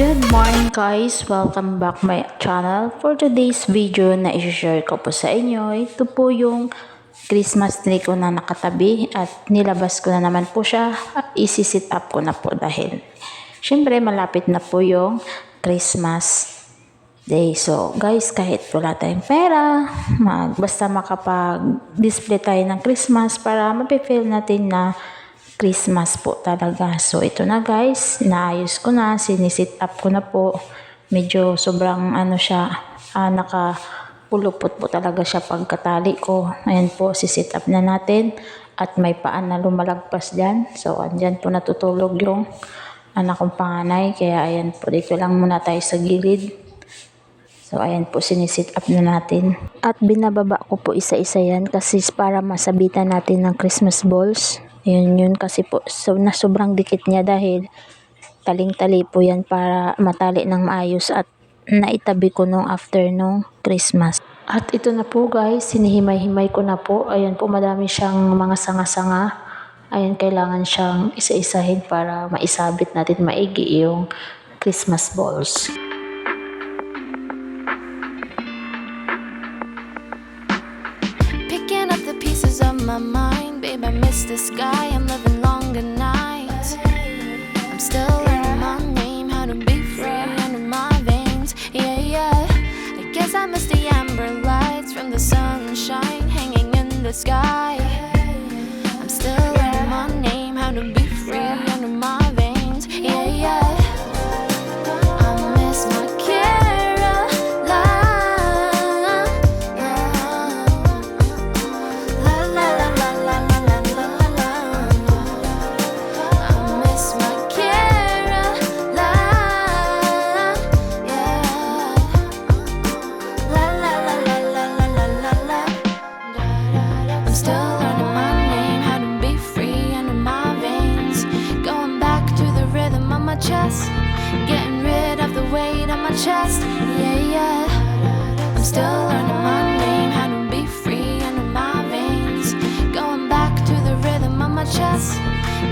Good morning guys! Welcome back my channel. For today's video na i-share ko po sa inyo, ito po yung Christmas tree ko na nakatabi at nilabas ko na naman po siya at isi-sit up ko na po dahil syempre malapit na po yung Christmas day. So guys, kahit wala tayong pera, mag, basta makapag-display tayo ng Christmas para mapifeel natin na Christmas po talaga. So, ito na guys. Naayos ko na. Sinisit up ko na po. Medyo sobrang ano siya. Ah, naka pulupot po talaga siya pagkatali ko. Ayan po, sisit up na natin. At may paan na lumalagpas dyan. So, andyan po natutulog yung anak kong panganay. Kaya ayan po, dito lang muna tayo sa gilid. So, ayan po, sinisit up na natin. At binababa ko po isa-isa yan kasi para masabitan natin ng Christmas balls. Yun yun kasi po so, na sobrang dikit niya dahil taling-tali po yan para matali ng maayos at naitabi ko nung after nung Christmas. At ito na po guys, sinihimay-himay ko na po. Ayan po, madami siyang mga sanga-sanga. Ayan, kailangan siyang isa-isahin para maisabit natin maigi yung Christmas balls. Miss this guy. I'm living longer nights. I'm still learning my name, how to be free under my veins. Yeah, yeah. I guess I miss the amber lights from the sunshine hanging in the sky. Chest, getting rid of the weight on my chest. Yeah, yeah. I'm still learning my name, how to be free under my veins. Going back to the rhythm of my chest,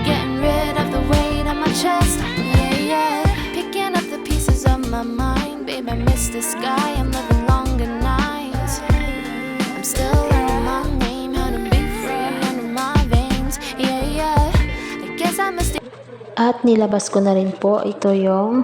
getting rid of the weight on my chest. Yeah, yeah. Picking up the pieces of my mind, babe. I miss this guy. I'm living longer nights. I'm still learning my name, how to be free under my veins. Yeah, yeah. I guess I must. At nilabas ko na rin po ito yung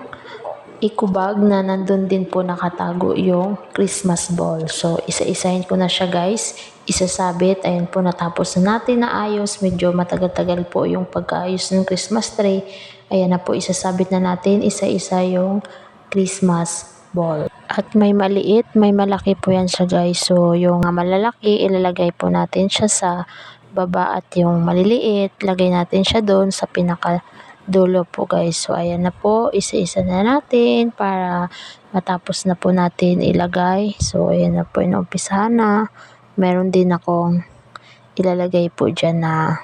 ikubag na nandun din po nakatago yung Christmas ball. So, isa-isahin ko na siya guys. Isasabit. Ayun po, natapos na natin na ayos. Medyo matagal-tagal po yung pagkaayos ng Christmas tree. Ayan na po, isasabit na natin isa-isa yung Christmas ball. At may maliit, may malaki po yan siya guys. So, yung malalaki, ilalagay po natin siya sa baba at yung maliliit, lagay natin siya doon sa pinaka dulo po guys. So, ayan na po. Isa-isa na natin para matapos na po natin ilagay. So, ayan na po. Inumpisahan na. Meron din akong ilalagay po dyan na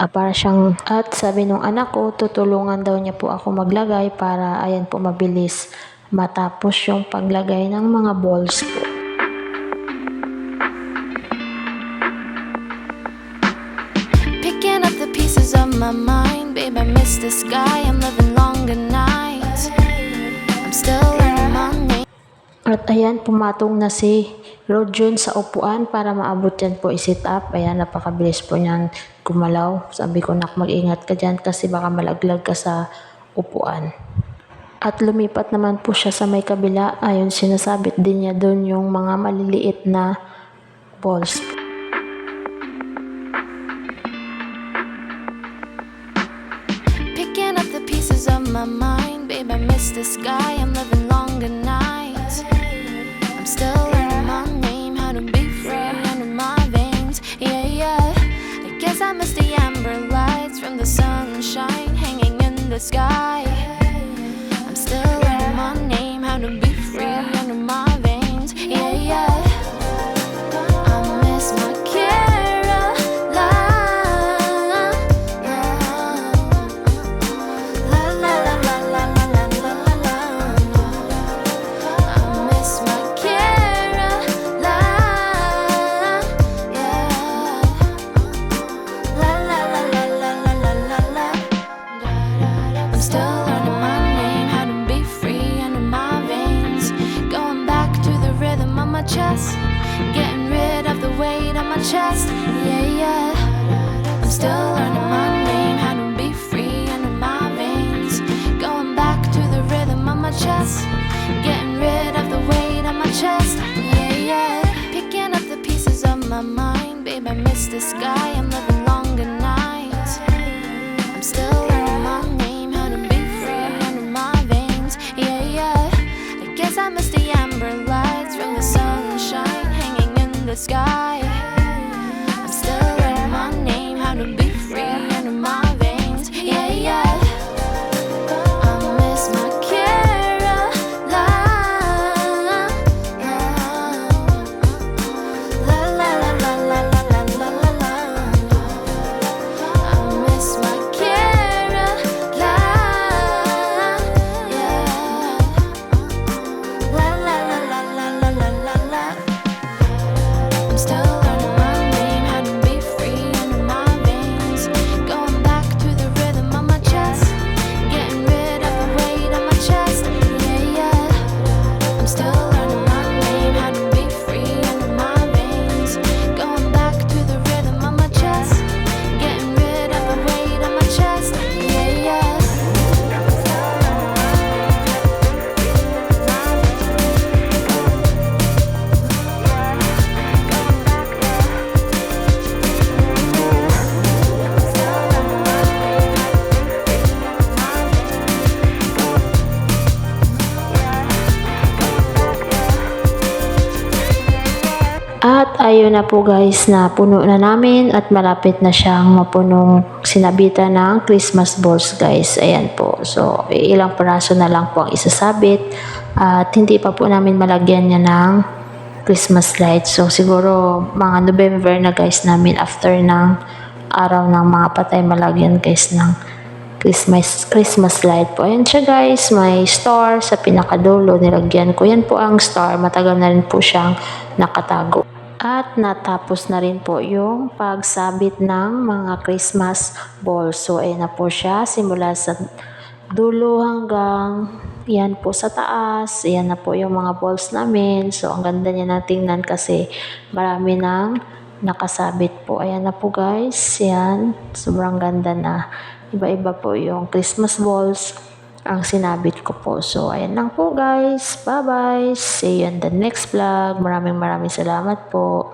ah, para siyang at sabi nung anak ko tutulungan daw niya po ako maglagay para ayan po mabilis matapos yung paglagay ng mga balls po. Picking up the pieces of my mind, babe. I miss this guy. I'm living longer nights. I'm still learning my name. At ayan, pumatong na si Rodjun sa upuan para maabot yan po i-sit up. Ayan, napakabilis po niyan gumalaw. Sabi ko, nak, mag-ingat ka dyan kasi baka malaglag ka sa upuan. At lumipat naman po siya sa may kabila. Ayun, sinasabit din niya doon yung mga maliliit na balls. Pieces of my mind, babe. I miss this guy. I'm living longer nights. I'm still learning my name, how to be free under my veins. Yeah, yeah. I guess I miss the amber lights from the sunshine hanging in the sky. Chest. Getting rid of the weight on my chest. Yeah, yeah. Picking up the pieces of my mind. Babe, I miss the sky. I'm living longer nights. I'm still learning my name, how to be free under my veins. Yeah, yeah. I guess I miss the amber lights from the sunshine hanging in the sky. Ayun na po guys na puno na namin at malapit na siyang mapunong sinabitan ng Christmas balls guys. Ayan po. So ilang peraso na lang po ang isasabit at hindi pa po namin malagyan niya ng Christmas lights. So siguro mga November na guys namin after ng araw ng mga patay malagyan guys ng Christmas Christmas light po. Ayan siya guys, may star sa pinakadulo nilagyan ko. Yan po ang star, matagal na rin po siyang nakatago. At natapos na rin po yung pagsabit ng mga Christmas balls. So ayan na po siya, simula sa dulo hanggang yan po sa taas. Yan na po yung mga balls namin. So ang ganda niya na tingnan kasi marami nang nakasabit po. Ayan na po guys. Yan. Sobrang ganda na. Iba-iba po yung Christmas balls ang sinabit ko po. So, ayan lang po guys. Bye-bye. See you in the next vlog. Maraming maraming salamat po.